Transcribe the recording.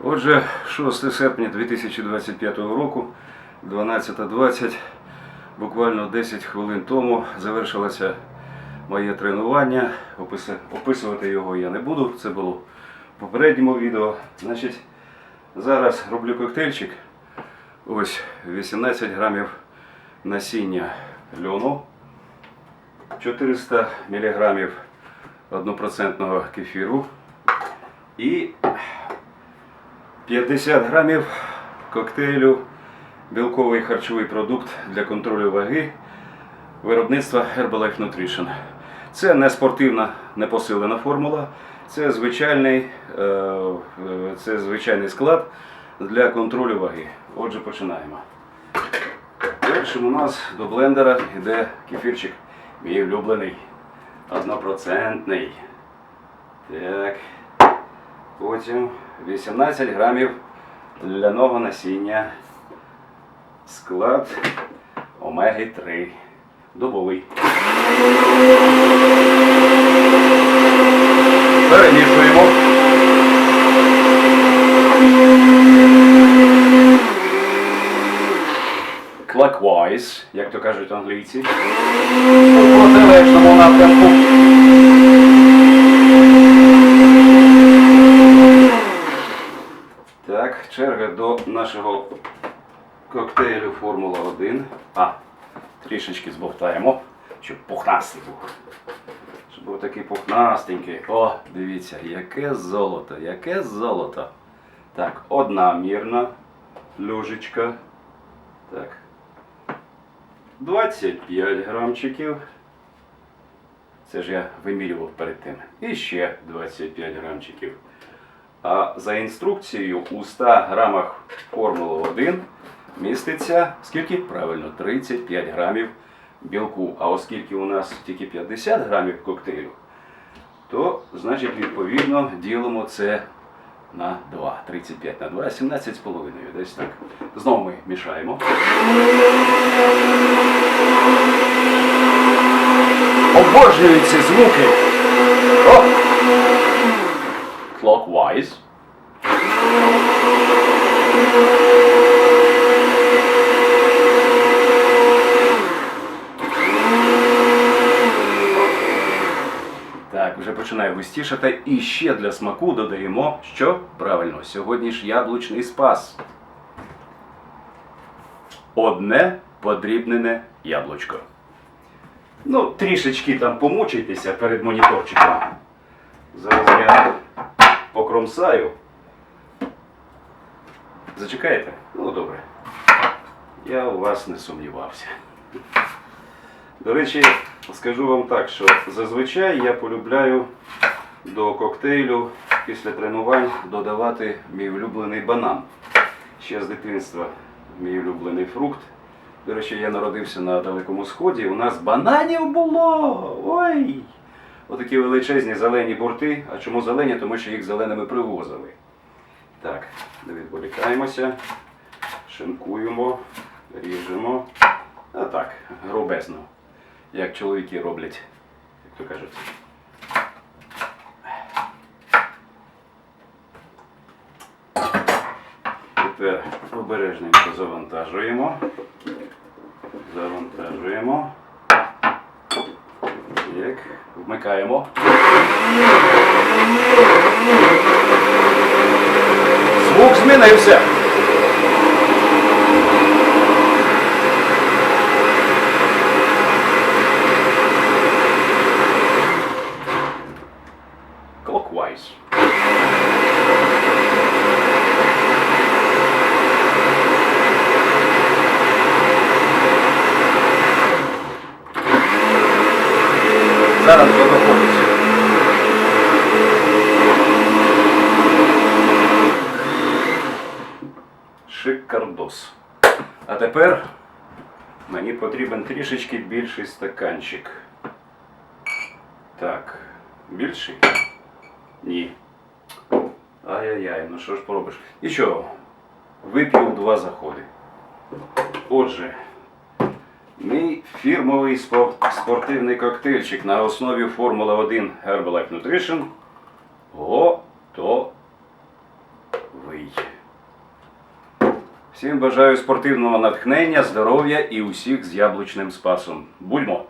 Отже, 6 серпня 2025 року, 12.20, буквально 10 хвилин тому завершилося моє тренування. Описувати його я не буду, це було в попередньому відео. Значить, зараз роблю коктейльчик. Ось 18 грамів насіння льону, 400 мг 1% кефіру і 50 грамів коктейлю білковий харчовий продукт для контролю ваги виробництва Herbalife Nutrition. Це не спортивна, не посилена формула, це звичайний, е, е, це звичайний склад для контролю ваги. Отже, починаємо. Першим у нас до блендера йде кефірчик, мій улюблений, однопроцентний. Так. Потім 18 грамів ляного насіння. Склад омеги 3. Добовий. Перемішуємо. Clockwise, як то кажуть англійці. У протилежному напрямку. Так, черга нашого коктейлю Формула 1. А, трішечки збовтаємо, щоб пухнастий був. Щоб був такий пухнастенький. О, дивіться, яке золото, яке золото. Так, одна мірна ложечка. Так. 25 грамчиків. Це ж я вимірював перед тим. І ще 25 грамчиків. А за інструкцією у 100 грамах Формули 1 міститься скільки? Правильно, 35 грамів білку. А оскільки у нас тільки 50 грамів коктейлю, то значить відповідно ділимо це на 2. 35 на 2, 17,5. Десь так. Знову ми мішаємо. Обожнюю ці звуки. О! Clockwise. Так, вже починає густішати. І ще для смаку додаємо, що правильно, сьогодні ж яблучний спас. Одне подрібнене яблучко. Ну, трішечки там помучайтеся перед моніторчиком. Зараз я покромсаю. Зачекаєте? Ну, добре. Я у вас не сумнівався. До речі, скажу вам так, що зазвичай я полюбляю до коктейлю після тренувань додавати мій улюблений банан. Ще з дитинства мій улюблений фрукт. До речі, я народився на Далекому Сході. У нас бананів було. Ой! Отакі величезні зелені борти. А чому зелені? Тому що їх зеленими привозили. Так, не відволікаємося, шинкуємо, ріжемо. А так, грубезно, як чоловіки роблять, як то кажуть. Тепер обережненько завантажуємо. Завантажуємо. Як, вмикаємо. Звук змінився. Clockwise. Зараз воно доходить. Шикардос. А тепер мені потрібен трішечки більший стаканчик. Так, більший? Ні. Ай-яй-яй, ну що ж поробиш? Нічого, вип'ю два заходи. Отже, Мій фірмовий спортивний коктейльчик на основі Формула 1 Herbalife Nutrition готовий. Всім бажаю спортивного натхнення, здоров'я і усіх з яблучним спасом. Будьмо!